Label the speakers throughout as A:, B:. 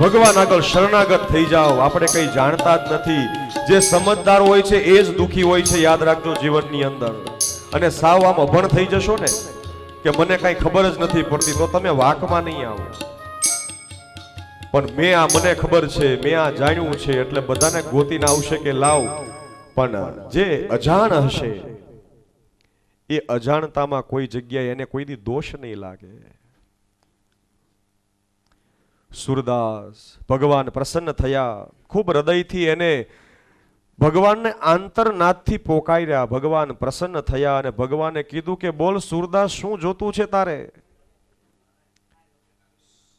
A: ભગવાન આગળ શરણાગત થઈ જાઓ. આપણે કઈ જાણતા જ નથી. જે સમજદાર હોય છે, એ જ દુખી હોય છે. યાદ રાખજો જીવનની અંદર. અને સાવ આમ અભણ થઈ જશો ને, કે મને કઈ ખબર જ નથી પડતી, તો તમે વાકમાં નહીં આવો. પણ મેં આ મને ખબર છે, મેં આ જાણ્યું છે, એટલે બધાને ગોતીને આવશે કે લાવ. પણ જે અજાણ હશે, એ અજાણતામાં કોઈ જગ્યાએ એને કોઈની દોષ નહીં લાગે. સુરદાસ, ભગવાન પ્રસન્ન થયા. ખૂબ હૃદયથી એને ભગવાનને આંતરનાથથી પોકાઈ રહ્યા. ભગવાન પ્રસન્ન થયા અને ભગવાને કીધું કે, બોલ સુરદાસ, શું જોતું છે તારે?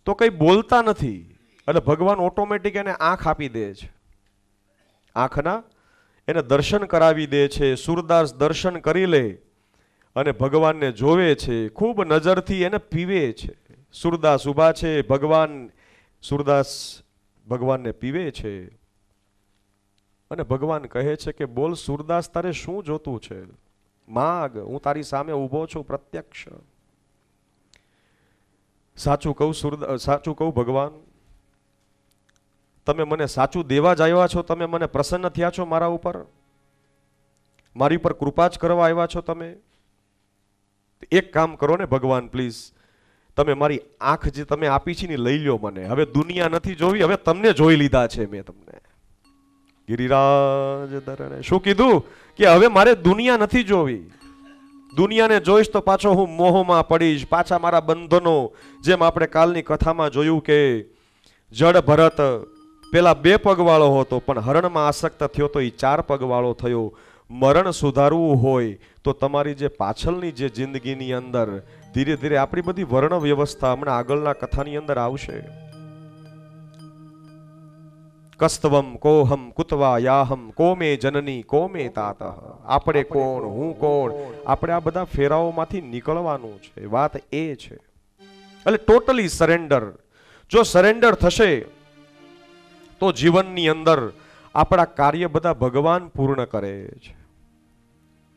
A: તો કઈ બોલતા નથી. એટલે ભગવાન ઓટોમેટિક એને આંખ આપી દે છે. આંખના એને દર્શન કરાવી દે છે. સુરદાસ દર્શન કરી લે અને ભગવાનને જોવે છે. ખૂબ નજરથી એને પીવે છે. સુરદાસ ઊભા છે. ભગવાન સુરદાસ ભગવાનને પીવે છે અને ભગવાન કહે છે કે, બોલ સુરદાસ, તારે શું જોતું છે? માગ, હું તારી સામે ઊભો છું પ્રત્યક્ષ. સાચું કહું સુરદા, સાચું કહું ભગવાન, તમે મને સાચું દેવા જ આવ્યા છો? તમે મને પ્રસન્ન થયા છો મારા ઉપર? મારી ઉપર કૃપા જ કરવા આવ્યા છો તમે? એક કામ કરો ને ભગવાન, પ્લીઝ તમે મારી આંખ જે તમે આપી છે ને લઈ લ્યો મને. હવે દુનિયા નથી જોવી, હવે તમને જોઈ લીધા છે મેં તમને. ગિરિરાજ ધરણે શું કીધું? કે હવે મારે દુનિયા નથી જોવી. દુનિયાને જોઈશ તો પાછો હું મોહમાં પડીશ, પાછા મારા બંધનો, જેમ આપણે કાલની કથામાં જોયું કે જડ ભરત પેલા બે પગવાળો હતો, પણ હરણમાં આસક્ત થયો તો એ ચાર પગવાળો થયો. મરણ સુધારવું હોય તો તમારી જે પાછળની જે જિંદગીની અંદર ધીરે ધીરે આપણી બધી વર્ણ વ્યવસ્થા હમણાં આગળના કથાની અંદર આવશે. કસ્તવમ કોહમ કુતવા યાહમ કોમે જનની કોમે તાત. આપણે કોણ? હું કોણ? આપણે આ બધા ફેરાઓમાંથી નીકળવાનું છે. વાત એ છે. એટલે ટોટલી સરેન્ડર. જો સરેન્ડર થશે તો જીવનની અંદર આપણા કાર્ય બધા ભગવાન પૂર્ણ કરે છે.